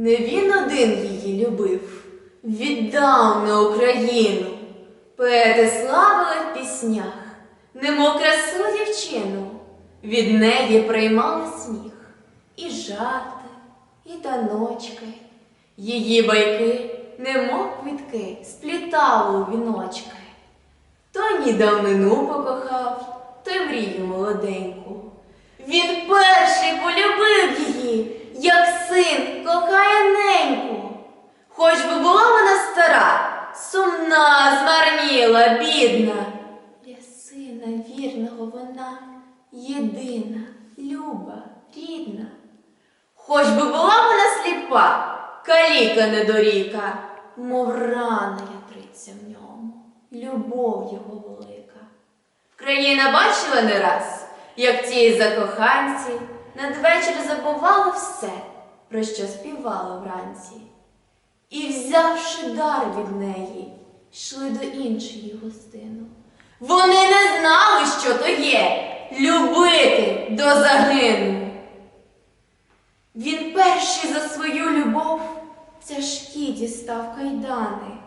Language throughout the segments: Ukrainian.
Не він один її любив, віддав на Україну. Поети славили в піснях, немов красу дівчину. Від неї приймали сміх, і жарти, і таночки. Її байки, немов квітки, сплітали у віночки. То ні давнину покохав, то й мрію молоденьку. Він перший полюбив її, як син кохає неньку. Хоч би була вона стара, сумна, змарніла, бідна. Для сина вірного вона єдина, люба, рідна. Хоч би була вона сліпа, каліка недоріка, мов рана ятриться в ньому, любов його велика. Країна бачила не раз, як ці закоханці надвечір забували все, про що співали вранці. І, взявши дар від неї, йшли до іншої гостину. Вони не знали, що то є любити до загину. Він перший за свою любов тяжкі дістав кайдани,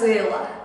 醉了。